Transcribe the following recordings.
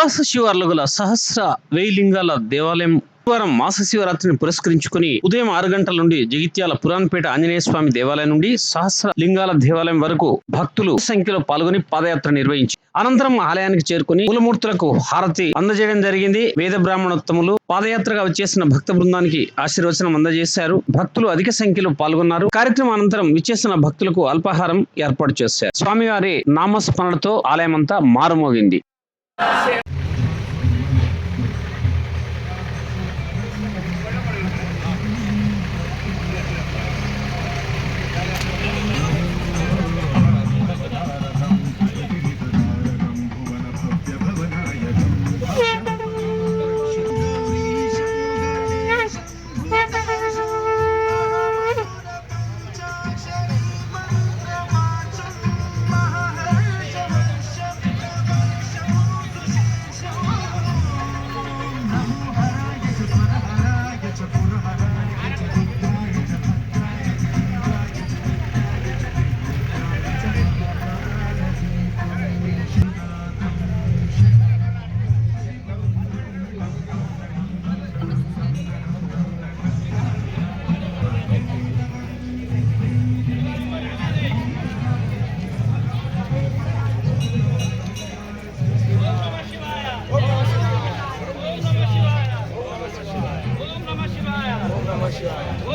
కైలాస శివార్లు గల సహస్ర వేయి లింగాల దేవాలయం శనివారం మాస శివరాత్రిని పురస్కరించుకుని ఉదయం ఆరు గంటల నుండి జగిత్యాల పురాణపేట ఆంజనేయ స్వామి దేవాలయం నుండి సహస్ర లింగాల దేవాలయం వరకు భక్తులు సంఖ్యలో పాల్గొని పాదయాత్ర నిర్వహించి అనంతరం ఆలయానికి చేరుకుని కులమూర్తులకు హారతి అందజేయడం జరిగింది. వేద బ్రాహ్మణోత్తములు పాదయాత్రగా వచ్చేసిన భక్త బృందానికి ఆశీర్వచనం అందజేశారు. భక్తులు అధిక సంఖ్యలో పాల్గొన్నారు. కార్యక్రమం అనంతరం విచ్చేసిన భక్తులకు అల్పాహారం ఏర్పాటు చేశారు. స్వామివారి నామస్మరణతో ఆలయం అంతా మారుమోగింది. ఓం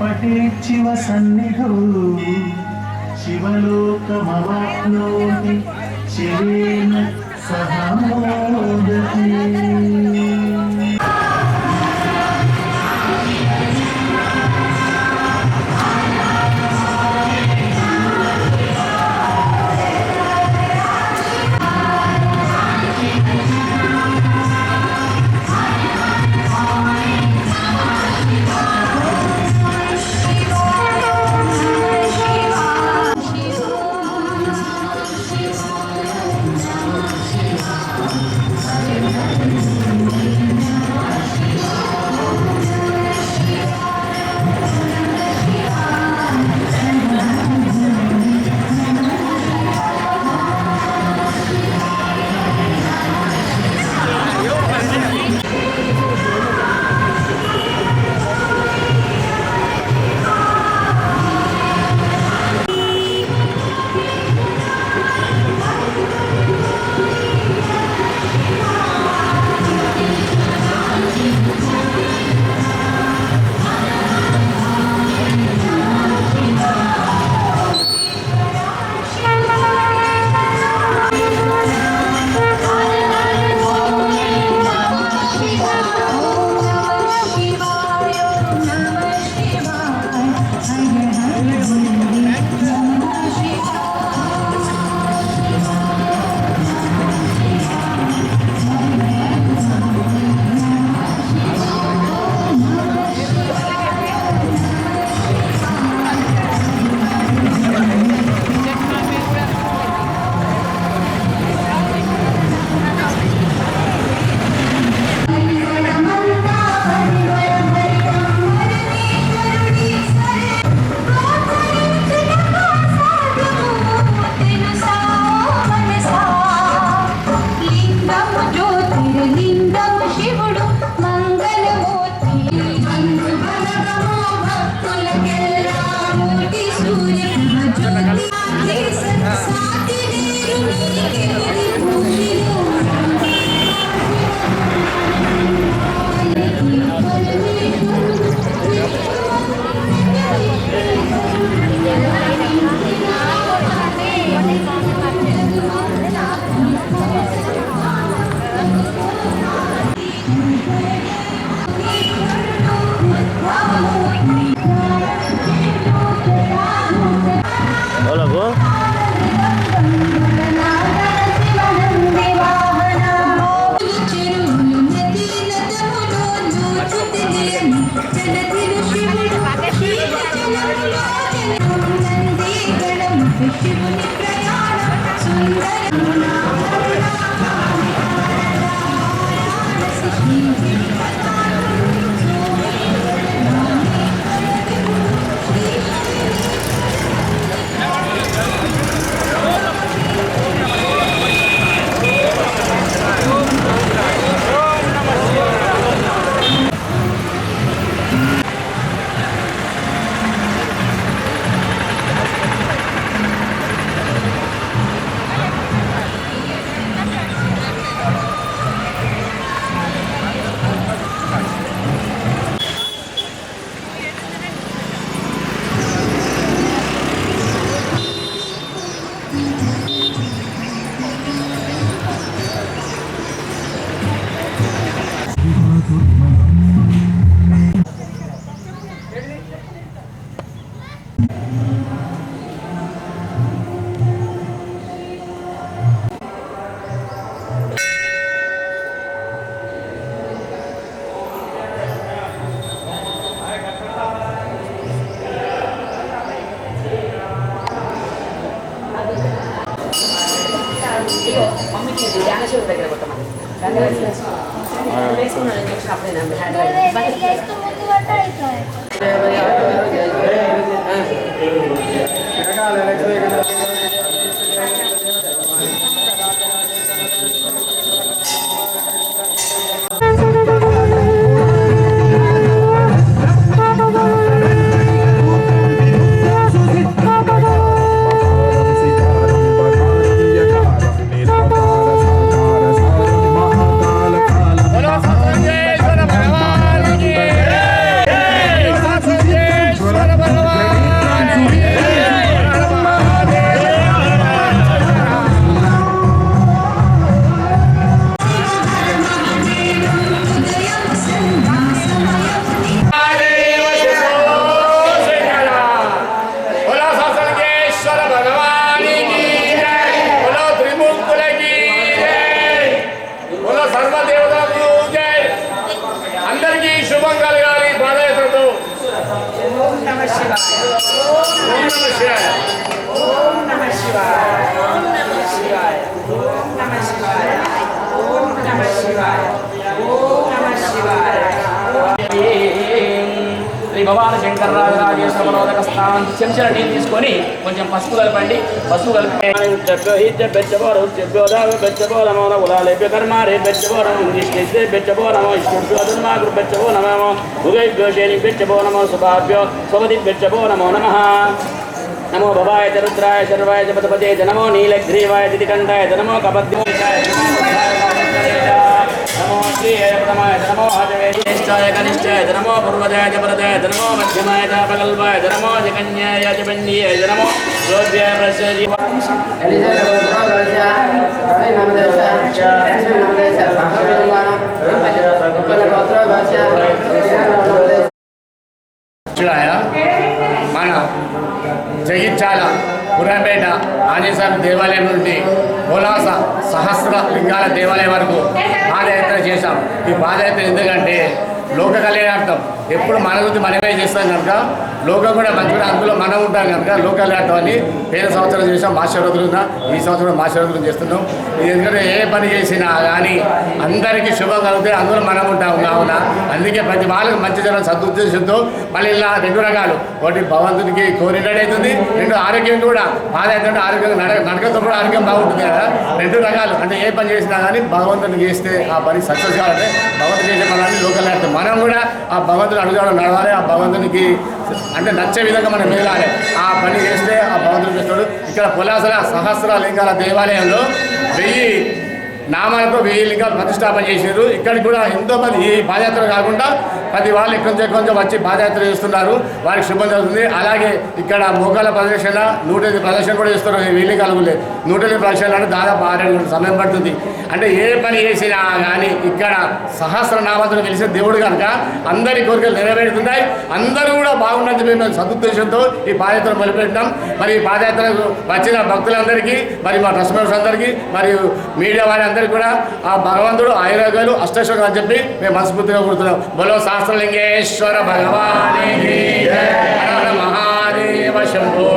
పటేక్షివ సన్నిధౌ శివలోకమవాప్నోతి శివేన సహ Hola, go. 下来，来这一个。ఓం నమ మనోదక స్థానం చెంచల నీళ్ళు తీసుకొని కొంచెం పసుపు కలపండి. పసుపు కలిపి నమో భవాయ చరుద్రాయ శర్వాయ చ పదపతే నమో నీలగ్రీవాయ దితికంఠాయ నమో కపద్యోషాయ ఆజవేష్టాయ కనిష్టాయ చ నమో పూర్వజాయ చ పరదాయ చ నమో మధ్యమాయ చ పగల్వాయ చ నమో జగన్యాయ చ పండియాయ చ నమో రోధ్యాయ ప్రసరి శివాయ మన జగిత్యాల పురాపేట ఆంజనేయస్వామి దేవాలయం నుండి కోలాస సహస్ర లింగాల దేవాలయం వరకు పాదయాత్ర చేశాం. ఈ పాదయాత్ర ఎందుకంటే లోక కళ్యాణార్థం ఎప్పుడు మన గురించి మనమే చేస్తాం కనుక లోకం కూడా మంచిగా అందులో మనం ఉంటాం కనుక లోకల్ కళ్యాణార్థం అని పేరు సంవత్సరం చేసాం మాస్టరోధులు ఈ సంవత్సరం మాస్టరోధులు చేస్తున్నాం. ఎందుకంటే ఏ పని చేసినా కానీ అందరికీ శుభం కలిగితే అందులో మనం ఉంటాం కావున. అందుకే ప్రతి వాళ్ళకి మంచి జనం సదుద్దేశంతో మళ్ళీ ఇలా రెండు రకాలు. ఒకటి భగవంతునికి కోరినట్టు రెండు ఆరోగ్యం కూడా బాధ ఆరోగ్యం నడక నడకతో కూడా ఆరోగ్యం బాగుంటుంది కదా. రెండు రకాలు. అంటే ఏ పని చేసినా కానీ భగవంతుని చేస్తే ఆ పని సక్సెస్ కావాలంటే భగవంతుడు చేసే పనులన్నీ లోకల్ ఆడతాం మనం కూడా ఆ భగవంతుడు అడుగుదాడు నడవాలి ఆ భగవంతునికి అంటే నచ్చే విధంగా మనం మిగలాలి ఆ పని చేస్తే ఆ భగవంతుడు చేస్తాడు. ఇక్కడ పులాసల సహస్ర లింగాల దేవాలయంలో వెయ్యి నామాలతో వెయ్యి లింగాలు ప్రతిష్టాపన చేశారు. ఇక్కడికి కూడా ఎంతో మంది ఈ పాదయాత్ర కాకుండా ప్రతి వాళ్ళు కొంచెం కొంచెం వచ్చి పాదయాత్ర చేస్తున్నారు. వారికి శుభం జరుగుతుంది. అలాగే ఇక్కడ మోకాల ప్రదర్శన నూట ఎనిమిది ప్రదర్శన కూడా చేస్తున్నారు. ఈ వెయ్యి కలుగులే. నూట ఎనిమిది ప్రదర్శన అంటే దాదాపు ఆరేడు సమయం పడుతుంది. అంటే ఏ పని చేసినా కానీ ఇక్కడ సహస్ర నామాలతో వెలిసే దేవుడు కనుక అందరి కోరికలు నెరవేరుతున్నాయి. అందరూ కూడా బాగున్నది మేము సదుద్దేశంతో ఈ పాదయాత్ర మొదలుపెట్టాం మరి ఈ పాదయాత్రకు వచ్చిన భక్తులందరికీ మరి మా కస్టమర్స్ అందరికీ మరియు మీడియా వారి అందరికీ కూడా ఆ భగవంతుడు ఆయురోగ్యాలు అష్టశ్వకం అని చెప్పి మేము మనస్ఫూర్తిగా కూర్చున్నాం బలో శాస్త్రలింగేశ్వర భగవాన్ మహాదేవ శంభో.